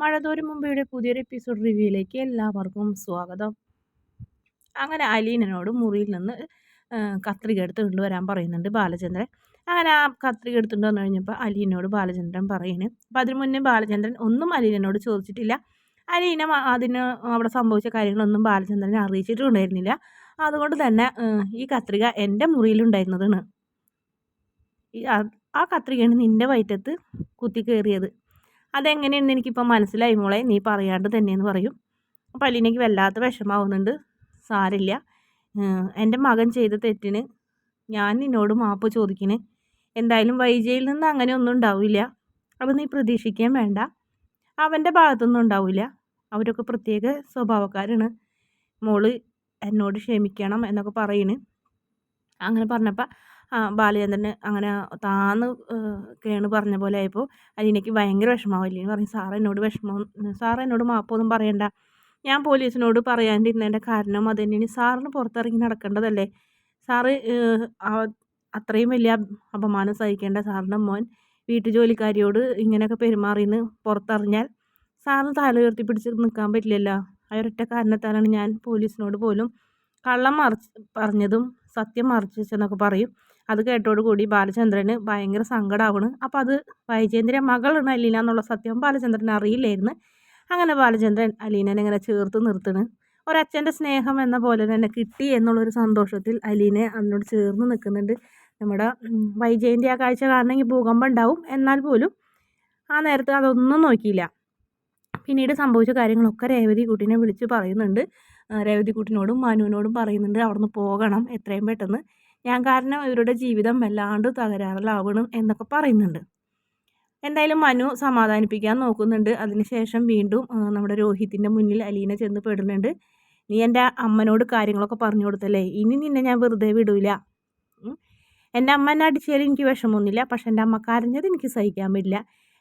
മഴതോരും മുമ്പയുടെ പുതിയൊരു എപ്പിസോഡ് റിവ്യൂയിലേക്ക് എല്ലാവർക്കും സ്വാഗതം. അങ്ങനെ അലീനനോട് മുറിയിൽ നിന്ന് കത്രിക എടുത്ത് കൊണ്ടുവരാൻ പറയുന്നുണ്ട് ബാലചന്ദ്രൻ. അങ്ങനെ ആ കത്രിക എടുത്തുകൊണ്ട് വന്നു കഴിഞ്ഞപ്പോൾ അലീനോട് ബാലചന്ദ്രൻ പറയുന്നു അപ്പോൾ അതിന് മുന്നേ ബാലചന്ദ്രൻ ഒന്നും അലീനനോട് ചോദിച്ചിട്ടില്ല. അലീന അതിന് അവിടെ സംഭവിച്ച കാര്യങ്ങളൊന്നും ബാലചന്ദ്രനെ അറിയിച്ചിട്ടുണ്ടായിരുന്നില്ല. അതുകൊണ്ട് തന്നെ ഈ കത്രിക എന്റെ മുറിയിലുണ്ടായിരുന്നതാണ്. ആ കത്രികയാണ് നിന്റെ വയറ്റത്ത് കുത്തി കയറിയത്. അതെങ്ങനെയെന്ന് എനിക്കിപ്പോൾ മനസ്സിലായി മോളെ. നീ പറയാണ്ട് തന്നെയെന്ന് പറയും. അപ്പോൾ അലീനയ്ക്ക് വല്ലാത്ത വിഷമാവുന്നുണ്ട്. സാരില്ല എന്റെ മകൻ ചെയ്ത തെറ്റിന് ഞാൻ നിന്നോട് മാപ്പ് ചോദിക്കണ്. എന്തായാലും വൈജയിൽ നിന്ന് അങ്ങനെ ഒന്നും ഉണ്ടാവില്ല. അപ്പോൾ നീ പ്രതീക്ഷിക്കാൻ വേണ്ട. അവന്റെ ഭാഗത്തൊന്നും ഉണ്ടാവില്ല. അവരൊക്കെ പ്രത്യേക സ്വഭാവക്കാരാണ്. മോൾ എന്നോട് ക്ഷമിക്കണം എന്നൊക്കെ പറയണ്. അങ്ങനെ പറഞ്ഞപ്പോൾ ബാലചന്ദ്രന് അങ്ങനെ താന്ന് കേണ് പറഞ്ഞ പോലെ ആയപ്പോൾ അലീനയ്ക്ക് ഭയങ്കര വിഷമമാവും അലീന പറഞ്ഞു സാർ എന്നോട് വിഷമം സാർ എന്നോട് മാപ്പൊന്നും പറയണ്ട. ഞാൻ പോലീസിനോട് പറയാണ്ടിരുന്നതിന്റെ കാരണം അത് തന്നെയാണ്. സാറിന് പുറത്തിറങ്ങി നടക്കേണ്ടതല്ലേ? സാറ് അത്രയും വലിയ അപമാനം സഹിക്കേണ്ട സാറിന്റെ മോൻ വീട്ടു ജോലിക്കാരിയോട് ഇങ്ങനെയൊക്കെ പെരുമാറിയെന്ന് പുറത്തറിഞ്ഞാൽ സാറിന് തല ഉയർത്തി പിടിച്ച് നിൽക്കാൻ പറ്റില്ലല്ലോ. ആ ഒരൊറ്റ കാരണത്താലാണ് ഞാൻ പോലീസിനോട് പോലും കള്ളം മറിച്ച് പറഞ്ഞതും സത്യം മറിച്ച് വെച്ചെന്നൊക്കെ പറയും. അത് കേട്ടോട് കൂടി ബാലചന്ദ്രന് ഭയങ്കര സങ്കടമാവണ് അപ്പോൾ അത് വൈജേന്ദ്രൻ മകളാണ് അലീന എന്നുള്ള സത്യം ബാലചന്ദ്രൻ അറിയില്ലായിരുന്നു. അങ്ങനെ ബാലചന്ദ്രൻ അലീനനെ ഇങ്ങനെ ചേർത്ത് നിർത്തണ്. ഒരച്ഛന്റെ സ്നേഹം എന്ന പോലെ തന്നെ കിട്ടി എന്നുള്ളൊരു സന്തോഷത്തിൽ അലീനെ അതിനോട് ചേർന്ന് നിൽക്കുന്നുണ്ട്. നമ്മുടെ വൈജയന്തി ആ കാഴ്ച കാണണമെങ്കിൽ ഭൂകമ്പം ഉണ്ടാവും. എന്നാൽ പോലും ആ നേരത്ത് അതൊന്നും നോക്കിയില്ല. പിന്നീട് സംഭവിച്ച കാര്യങ്ങളൊക്കെ രേവതി കുട്ടീനെ വിളിച്ച് പറയുന്നുണ്ട്. രേവതി കുട്ടിനോടും മനുവിനോടും പറയുന്നുണ്ട്. അവിടുന്ന് പോകണം എത്രയും പെട്ടെന്ന്. ഞാൻ കാരണം ഇവരുടെ ജീവിതം വല്ലാണ്ട് തകരാറിലാവണം എന്നൊക്കെ പറയുന്നുണ്ട്. എന്തായാലും മനു സമാധാനിപ്പിക്കാൻ നോക്കുന്നുണ്ട്. അതിനുശേഷം വീണ്ടും നമ്മുടെ രോഹിത്തിന്റെ മുന്നിൽ അലീന ചെന്ന് പെടുന്നുണ്ട്. നീ എന്റെ അമ്മനോട് കാര്യങ്ങളൊക്കെ പറഞ്ഞു കൊടുത്തല്ലേ? ഇനി നിന്നെ ഞാൻ വെറുതെ വിടൂല. എന്റെ അമ്മ എന്നെ അടിച്ചാലും എനിക്ക് വിഷമമൊന്നുമില്ല. പക്ഷെ എന്റെ അമ്മ കരഞ്ഞത് എനിക്ക് സഹിക്കാൻ പറ്റില്ല.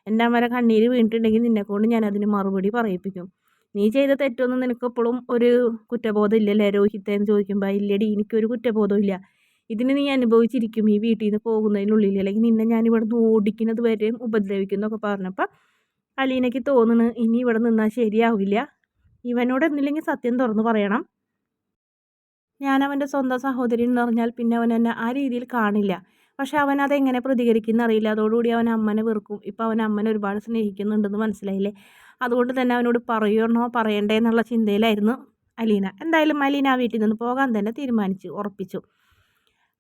എന്റെ അമ്മയുടെ കണ്ണീര് വീണിട്ടുണ്ടെങ്കിൽ നിന്നെക്കൊണ്ട് ഞാൻ അതിന് മറുപടി പറയിപ്പിക്കും. നീ ചെയ്ത തെറ്റൊന്നും നിനക്കെപ്പോഴും ഒരു കുറ്റബോധം ഇല്ലല്ലേ? രോഹിത്തെ എന്ന് ചോദിക്കുമ്പോൾ ഇല്ലടി എനിക്കൊരു കുറ്റബോധം ഇല്ല. ഇതിന് നീ അനുഭവിച്ചിരിക്കും ഈ വീട്ടിൽ നിന്ന് പോകുന്നതിനുള്ളിൽ. അല്ലെങ്കിൽ നിന്നെ ഞാൻ ഇവിടെ നിന്ന് ഓടിക്കുന്നത് വരെയും ഉപദ്രവിക്കും എന്നൊക്കെ പറഞ്ഞപ്പോൾ അലീനയ്ക്ക് തോന്നുന്നു ഇനി ഇവിടെ നിന്നാൽ ശരിയാവില്ല. ഇവനോട് എന്നില്ലെങ്കിൽ സത്യം തുറന്ന് പറയണം. ഞാൻ അവന്റെ സ്വന്തം സഹോദരി എന്ന് പറഞ്ഞാൽ പിന്നെ അവൻ എന്നെ ആ രീതിയിൽ കാണില്ല. പക്ഷെ അവൻ അതെങ്ങനെ പ്രതികരിക്കുന്ന അറിയില്ല. അതോടുകൂടി അവൻ അമ്മനെ വെറുക്കും. ഇപ്പം അവൻ അമ്മനെ ഒരുപാട് സ്നേഹിക്കുന്നുണ്ടെന്ന് മനസ്സിലായില്ലേ? അതുകൊണ്ട് തന്നെ അവനോട് പറയണോ പറയണ്ടേ എന്നുള്ള ചിന്തയിലായിരുന്നു അലീന. എന്തായാലും അലീന ആ വീട്ടിൽ നിന്ന് പോകാൻ തന്നെ തീരുമാനിച്ചു ഉറപ്പിച്ചു.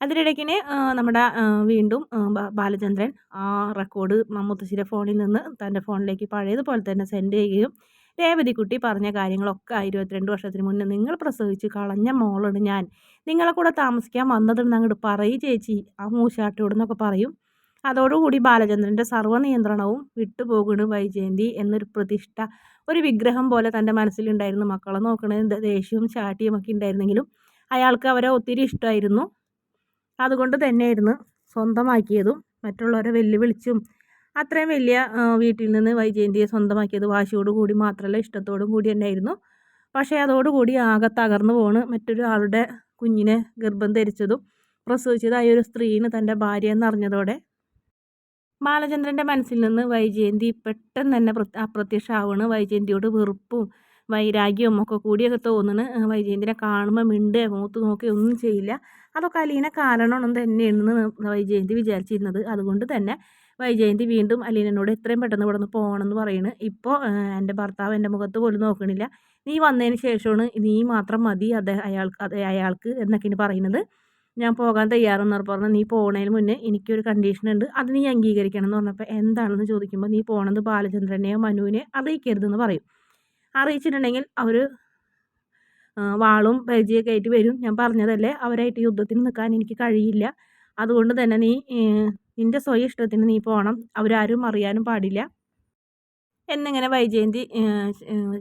അതിനിടയ്ക്കിന് നമ്മുടെ വീണ്ടും ബാലചന്ദ്രൻ ആ റെക്കോർഡ് മമ്മൂത്തശ്ശിയുടെ ഫോണിൽ നിന്ന് തന്റെ ഫോണിലേക്ക് പഴയതുപോലെ തന്നെ സെൻഡ് ചെയ്യുകയും രേവതിക്കുട്ടി പറഞ്ഞ കാര്യങ്ങളൊക്കെ ഇരുപത്തിരണ്ട് വർഷത്തിന് മുന്നേ നിങ്ങൾ പ്രസവിച്ച് കളഞ്ഞ മോളാണ് ഞാൻ. നിങ്ങളെ കൂടെ താമസിക്കാൻ വന്നതെന്ന് അങ്ങോട്ട് പറയും ചേച്ചി ആ മൂശാട്ടിയോടെന്നൊക്കെ പറയും. അതോടുകൂടി ബാലചന്ദ്രന്റെ സർവനിയന്ത്രണവും വിട്ടുപോകണ് വൈജയന്തി എന്നൊരു പ്രതിഷ്ഠ ഒരു വിഗ്രഹം പോലെ തന്റെ മനസ്സിലുണ്ടായിരുന്നു. മക്കളെ നോക്കണേ ദേഷ്യവും ചാട്ടിയും ഒക്കെ ഉണ്ടായിരുന്നെങ്കിലും അയാൾക്ക് അവരെ ഒത്തിരി ഇഷ്ടമായിരുന്നു. അതുകൊണ്ട് തന്നെയായിരുന്നു സ്വന്തമാക്കിയതും മറ്റുള്ളവരെ വെല്ലുവിളിച്ചും അത്രയും വലിയ വീട്ടിൽ നിന്ന് വൈജയന്തിയെ സ്വന്തമാക്കിയത് വാശിയോട് കൂടി മാത്രമല്ല ഇഷ്ടത്തോടും കൂടി തന്നെയായിരുന്നു. പക്ഷേ അതോടുകൂടി ആകെ തകർന്നു പോണ് മറ്റൊരാളുടെ കുഞ്ഞിനെ ഗർഭം ധരിച്ചതും പ്രസവിച്ചതായ ഒരു സ്ത്രീന് തന്റെ ഭാര്യ എന്നറിഞ്ഞതോടെ. ബാലചന്ദ്രന്റെ മനസ്സിൽ നിന്ന് വൈജയന്തി പെട്ടെന്ന് തന്നെ അപ്രത്യക്ഷമാവാണ് വൈജയന്തിയോട് വെറുപ്പും വൈരാഗ്യവും ഒക്കെ കൂടിയൊക്കെ തോന്നുന്നു വൈജയന്തിനെ കാണുമ്പോൾ മിണ്ട് മൂത്ത് ഒന്നും ചെയ്യില്ല. അതൊക്കെ അലീന കാരണമൊന്നും തന്നെയാണെന്ന് വൈജയന്തി വിചാരിച്ചിരുന്നത്. അതുകൊണ്ട് തന്നെ വൈജയന്തി വീണ്ടും അലീനോട് എത്രയും പെട്ടെന്ന് ഇവിടെ നിന്ന് പോകണമെന്ന് പറയുന്നു ഇപ്പോൾ എന്റെ ഭർത്താവ് എന്റെ മുഖത്ത് പോലും നോക്കണില്ല. നീ വന്നതിന് ശേഷമാണ് നീ മാത്രം മതി അദ്ദേഹം അയാൾക്ക് അയാൾക്ക് എന്നൊക്കെയാണ് പറയുന്നത്. ഞാൻ പോകാൻ തയ്യാറെന്ന് പറഞ്ഞു നീ പോകുന്നതിന് മുന്നേ എനിക്കൊരു കണ്ടീഷൻ ഉണ്ട്. അത് നീ അംഗീകരിക്കണം എന്ന് പറഞ്ഞപ്പോൾ എന്താണെന്ന് ചോദിക്കുമ്പോൾ നീ പോകണത് ബാലചന്ദ്രനെയോ മനുവിനെ അറിയിക്കരുതെന്ന് പറയും. അറിയിച്ചിട്ടുണ്ടെങ്കിൽ അവർ വാളും പരിചയമൊക്കെ ആയിട്ട് വരും. ഞാൻ പറഞ്ഞതല്ലേ അവരായിട്ട് യുദ്ധത്തിന് നിൽക്കാൻ എനിക്ക് കഴിയില്ല. അതുകൊണ്ട് തന്നെ നീ നിന്റെ സ്വയം ഇഷ്ടത്തിന് നീ പോകണം അവരാരും അറിയാനും പാടില്ല. എന്നിങ്ങനെ വൈജയന്തി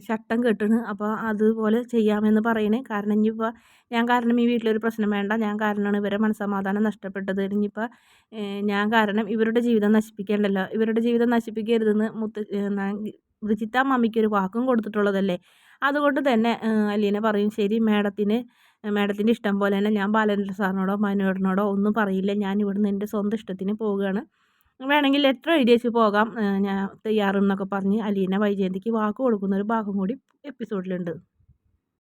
ചട്ടം കെട്ടണ്? അപ്പോൾ അതുപോലെ ചെയ്യാമെന്ന് പറയണേ. കാരണം ഇനിയിപ്പോൾ ഞാൻ കാരണം ഈ വീട്ടിലൊരു പ്രശ്നം വേണ്ട. ഞാൻ കാരണമാണ് ഇവരെ മനസ്സമാധാനം നഷ്ടപ്പെട്ടത്. ഇനിയിപ്പോൾ ഞാൻ കാരണം ഇവരുടെ ജീവിതം നശിപ്പിക്കേണ്ടല്ലോ. ഇവരുടെ ജീവിതം നശിപ്പിക്കരുതെന്ന് മുത്ത ബ്രിജിത്ത മമ്മിക്ക് ഒരു വാക്കും കൊടുത്തിട്ടുള്ളതല്ലേ? അതുകൊണ്ട് തന്നെ അലീന പറയും ശരി മാഡത്തിന് മാഡത്തിന്റെ ഇഷ്ടം പോലെ തന്നെ ഞാൻ ബാലചന്ദ്ര സാറിനോടോ മനോഹരനോടോ ഒന്നും പറയില്ല. ഞാൻ ഇവിടുന്ന് എന്റെ സ്വന്തം ഇഷ്ടത്തിന് പോവുകയാണ്. വേണമെങ്കിൽ ലെറ്റർ എഴുതി വെച്ച് പോകാം ഞാൻ തയ്യാറെന്നൊക്കെ പറഞ്ഞ് അലീന വൈജയന്തിക്ക് വാക്ക് കൊടുക്കുന്ന ഒരു ഭാഗം കൂടി എപ്പിസോഡിലുണ്ട്.